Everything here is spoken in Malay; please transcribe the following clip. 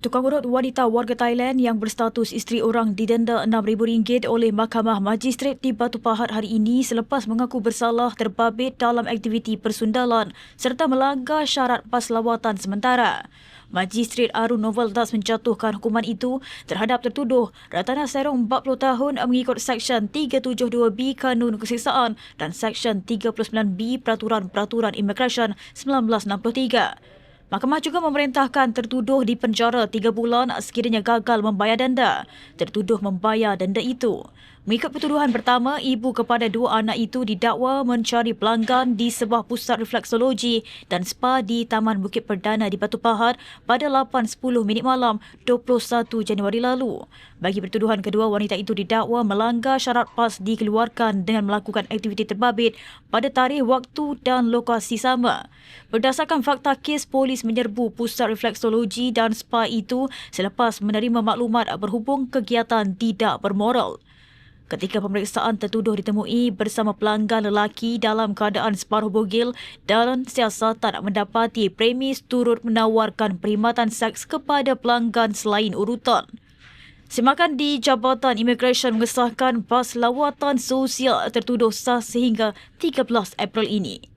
Tukang urut wanita warga Thailand yang berstatus isteri orang didenda RM6,000 oleh Mahkamah Magistrat di Batu Pahat hari ini selepas mengaku bersalah terbabit dalam aktiviti persundalan serta melanggar syarat pas lawatan sementara. Magistrat Arun Novel Das menjatuhkan hukuman itu terhadap tertuduh Ratana Serong 40 tahun mengikut Seksyen 372B Kanun Keseksaan dan Seksyen 39B Peraturan-Peraturan Imigresen 1963. Mahkamah juga memerintahkan tertuduh di penjara tiga bulan sekiranya gagal membayar denda. Tertuduh membayar denda itu. Mengikut pertuduhan pertama, ibu kepada dua anak itu didakwa mencari pelanggan di sebuah pusat refleksologi dan spa di Taman Bukit Perdana di Batu Pahat pada 8.10 minit malam 21 Januari lalu. Bagi pertuduhan kedua, wanita itu didakwa melanggar syarat pas dikeluarkan dengan melakukan aktiviti terbabit pada tarikh waktu dan lokasi sama. Berdasarkan fakta kes, polis menyerbu pusat refleksologi dan spa itu selepas menerima maklumat berhubung kegiatan tidak bermoral. Ketika pemeriksaan tertuduh ditemui bersama pelanggan lelaki dalam keadaan separuh bogil dan siasatan mendapati premis turut menawarkan perkhidmatan seks kepada pelanggan selain urutan. Semakan di Jabatan Imigresen mengesahkan bas lawatan sosial tertuduh sah sehingga 13 April ini.